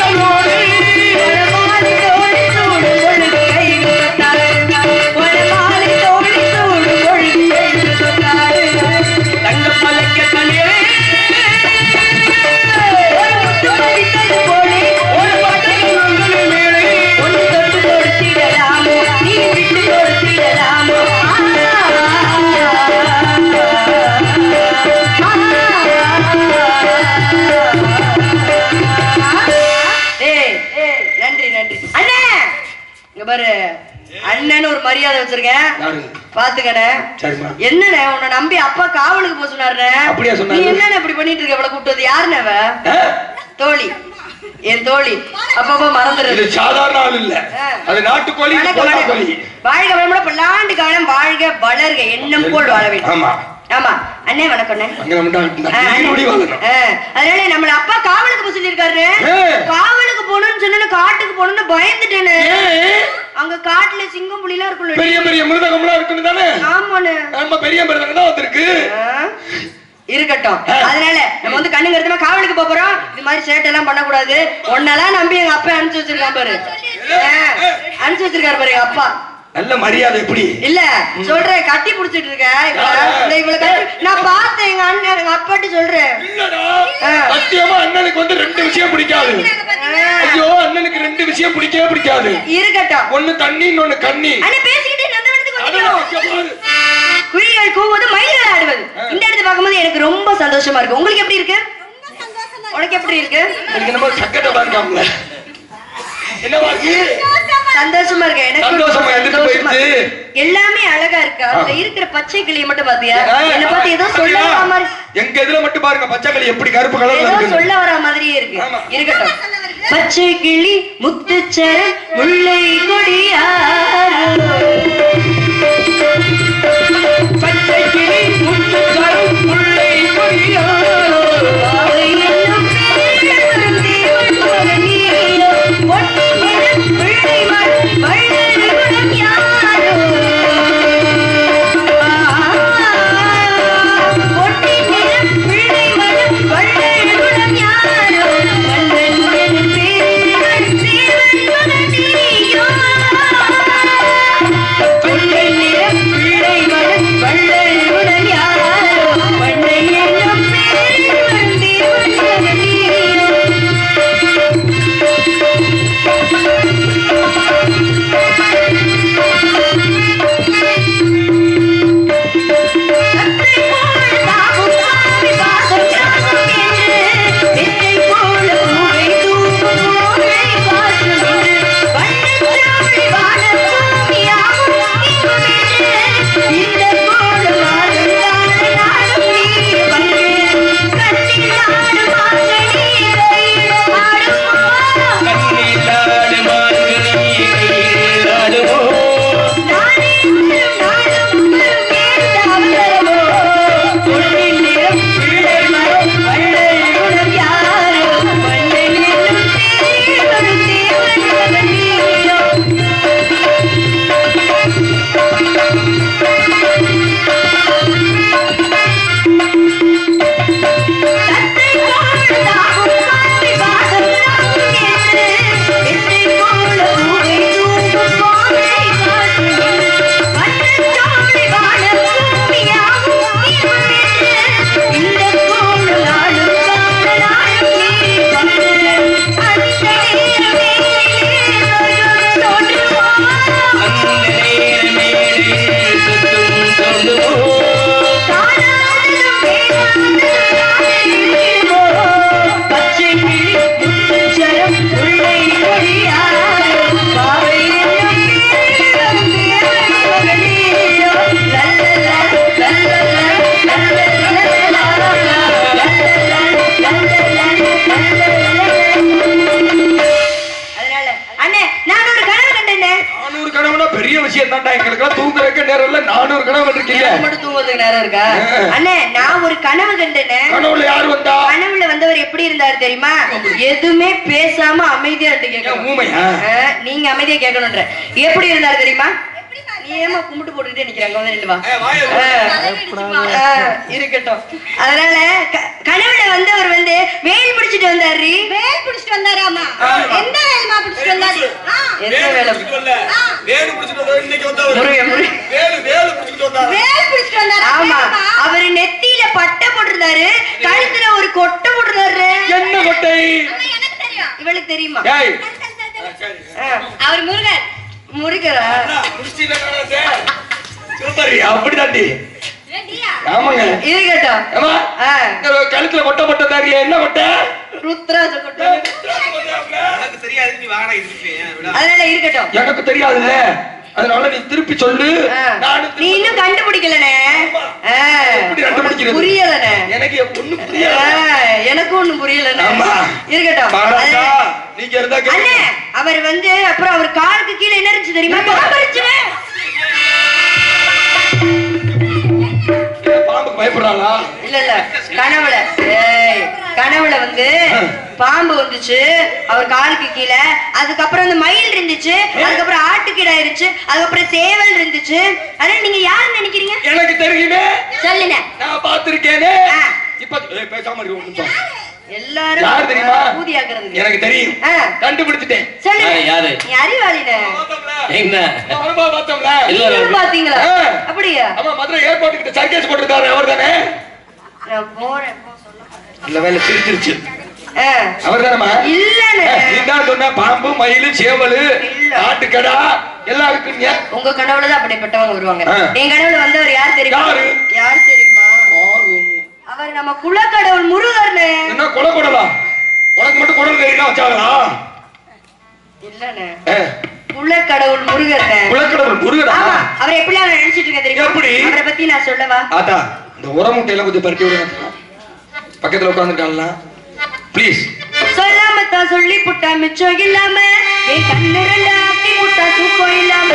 கண்ணோடு பாரு. அண்ணன் ஒரு மரியாதை வச்சிருக்கேன். பாத்துக்கண்ணே. என்னண்ணே உன்னை நம்பி அப்பா காவலுக்கு போக சொன்னாருண்ணே? நீ என்னண்ணே இப்படி பண்ணிட்டு இருக்க? இவ்வளவு கூப்பிட்டது யாருண்ணே? தோழி. என் தோழி. அப்பப்ப இது மறந்துடுது சாதாரண ஆள் இல்ல. அது நாட்டுக்கோழி வாழ்க வளமுடன் பல்லாண்டு காலம் வாழ்க வளர்க. எண்ணம் போல் வாழ வேண்டும். ஆமா அண்ணே ஆ, அதனால நம்மள அப்பா காவலுக்கு போக சொல்லியிருக்காரு ஏ. காவலுக்கு போகணும்னு சொன்னு காட்டுக்கு போகணும்னு பயந்துட்டேன்னு ஏன்? அங்க காட்டுல சிங்கம் புலி எல்லாம் இருக்கும்ல. பெரிய பெரிய மிருதகம்லாம் இருக்குன்னு தானே? ஆமாண்ணே. நம்ம பெரிய மிருதகம் தான் வந்திருக்கு. இருக்கட்டும். அதனால நம்ம வந்து கண்ணுங்க எடுத்தமா காவலுக்கு போறோம். இது மாதிரி சேட்டை எல்லாம் பண்ணக்கூடாது. ஒன்னெல்லாம் நம்பி எங்க அப்பா அனுப்பிச்சு வச்சிருக்கான் பாரு. அனுப்பிச்சு வச்சிருக்காரு பாரு எங்க அப்பா. நல்ல மரியாதை எப்படி இல்ல சொல்றேன் கட்டி புடிச்சிட்டு இருக்க நான் பார்த்தேன் எங்க அண்ணன் எங்க அப்பாட்ட சொல்றேன். சத்தியமா அண்ணனுக்கு வந்து ரெண்டு விஷயம் பிடிக்காது. ஐயோ அண்ணனுக்கு ரெண்டு விஷயம் பிடிக்கவே பிடிக்காது. இருக்கட்டும். ஒண்ணு தண்ணி இன்னொன்னு கண்ணி. பேசிக்கிட்டே. குயில்கள் கூவது மயில்கள் ஆடுவது. இந்த இடத்தை பார்க்கும்போது எனக்கு ரொம்ப சந்தோஷமா இருக்கு. உங்களுக்கு எப்படி இருக்கு? உனக்கு எப்படி இருக்கு? எனக்கு நம்ம சக்கரை பார்க்காமல என்னவா இருக்கு? சந்தோஷமா இருக்கு எனக்கு. எல்லாமே அழகா இருக்கு. அதுல இருக்கிற பச்சை கிளியை மட்டும் பாத்தியா? என்ன பார்த்து ஏதோ சொல்ல? வர மாதிரி எங்க இதுல மட்டும் பாருங்க பச்சைக்களி எப்படி கருப்பு கலர்ல இருக்கு சொல்ல வர மாதிரியே இருக்கு. இருக்கட்டும். பச்சை கிளி முத்துச்சரம் முல்லை நானூறு கனவு இருக்கீங்க எனக்கு மட்டும் தூங்குறதுக்கு நேரம் இருக்கா? அண்ணே நான் ஒரு கனவு கண்டேனே. கனவுல யாரு வந்தா? கனவுல வந்தவர் எப்படி இருந்தாரு தெரியுமா? எதுவுமே பேசாம அமைதியா இருந்து கேட்கணும். நீங்க அமைதியா கேட்கணும்ன்ற. எப்படி இருந்தாரு தெரியுமா? நீ ஏமா கும்பிட்டு போட்டுக்கிட்டே நிக்கிறாங்க. வந்து நில்லு வா. ஆ, ஆ, இருக்கட்டும். அதனால க- கனவுல வந்தவர் வந்து வேல் பிடிச்சிட்டு வந்தாரு வேல் பிடிச்சிட்டு வந்தாராமா? எந்த வேலுமா பிடிச்சிட்டு வந்தாரு? ஆ, எந்த வேலை வேலு? பிடிச்சிட்டு வந்தாரு, இன்னைக்கு வந்தவர். முருகன் முருகன் வேலு, வேலு பிடிச்சிட்டு வந்தாரு. வேல் பிடிச்சிட்டு வந்தாரா? ஆமா. வேலுமா? அவரு நெத்தியில பட்டை போட்டிருந்தாரு. கழுத்துல ஒரு கொட்டை போட்டிருந்தாரு என்ன கொட்டை? ஆமா, எனக்கு தெரியும். இவளுக்கு தெரியுமா? அவர் முருகன் முருகரா. அப்படிதாண்டி. ஆமாங்க. இந்த கழுத்துல கொட்டை போட்ட தாரியா என்ன கொட்டை? ருத்ராஜ கொட்டை. எனக்கு தெரியாது நீ வாடகை இருப்பேன் அதனால இருக்கட்டும் எனக்கு தெரியாதுல்ல. அதனால நீ திருப்பி சொல்லு. நீ இன்னும் கண்டுபிடிக்கலனே? புரியலனே. எனக்கு ஒண்ணும் புரியல. எனக்கும் ஒண்ணும் புரியலண்ணே ஆமா. இருக்கட்டும். நீங்க இருந்தா அண்ணே கேளுங்க. அவர் வந்து அப்புறம் அவர் காலுக்கு கீழே என்ன இருந்துச்சு தெரியுமா? பாம்பு பயப்படுறாளா? இல்ல இல்ல. கனவுல. ஏய், கனவுல வந்து பாம்பு வந்துச்சு அவர் காலுக்கு கீழே. அதுக்கப்புறம் அந்த மயில் இருந்துச்சு அதுக்கப்புறம் ஆட்டுக்கிடா இருந்துச்சு அதுக்கப்புறம் சேவல் இருந்துச்சு. அதனால நீங்க யார் நினைக்கிறீங்க? எனக்கு தெரியுமே. சொல்லுங்க. நான் பார்த்திருக்கேனே. ஆ. இப்ப ஏய், பேசாம இரு ஒரு நிமிஷம். எல்லாரும் யார் தெரியுமா? ஊதியாக்குறது எனக்கு தெரியும். கண்டுபிடிச்சிட்டேன். சொல்லுங்க. யாரு? நீ அறிவாளின. என்ன? அனுபவ பார்த்தோம்ல. இல்ல, இல்ல. நீங்களும் பாத்தீங்களா. அப்படியா? ஆமா மதுரை ஏர்போர்ட் கிட்ட சர்க்கேஸ் போட்டிருக்காரு அவர் தானே நான் போறேன் இல்ல வேலை சிரிச்சிருச்சு. அவர் தானமா இல்லண்ணே. நீதான் சொன்ன பாம்பு மயில் சேவல் இல்ல. ஆட்டுக்கடா எல்லாம் இருக்குங்க உங்க கனவுல தான் அப்படிப்பட்டவங்க வருவாங்க. என் கனவுல வந்தவர் யார் தெரியுமா? யாரு? தெரியுமா? அவர் நம்ம குலக்கடவுள் முருகர்னு என்ன கொலை கொடலாம் உனக்கு மட்டும் குடல் கறிலாம் வச்சாங்களா? இல்லண்ணே. குலக்கடவுள் முருகர்னு குலக்கடவுள் முருகனா? ஆமா. அவரை எப்படி நான் நினைச்சிட்டு இருக்கேன் தெரியுமா? எப்படி? அவரை பத்தி நான் சொல்லவா? ஆத்தா இந்த உரமுட்டையெல்லாம் கொஞ்சம் பருட்டி விடுங்க. பக்கத்துல உட்காந்துருக்காங்களா ப்ளீஸ் சொல்லாம தான் சொல்லி புட்டா மிச்சம் இல்லாம என் கண்ணு ரெண்டு ஆட்டி புட்டா தூக்கம் இல்லாம.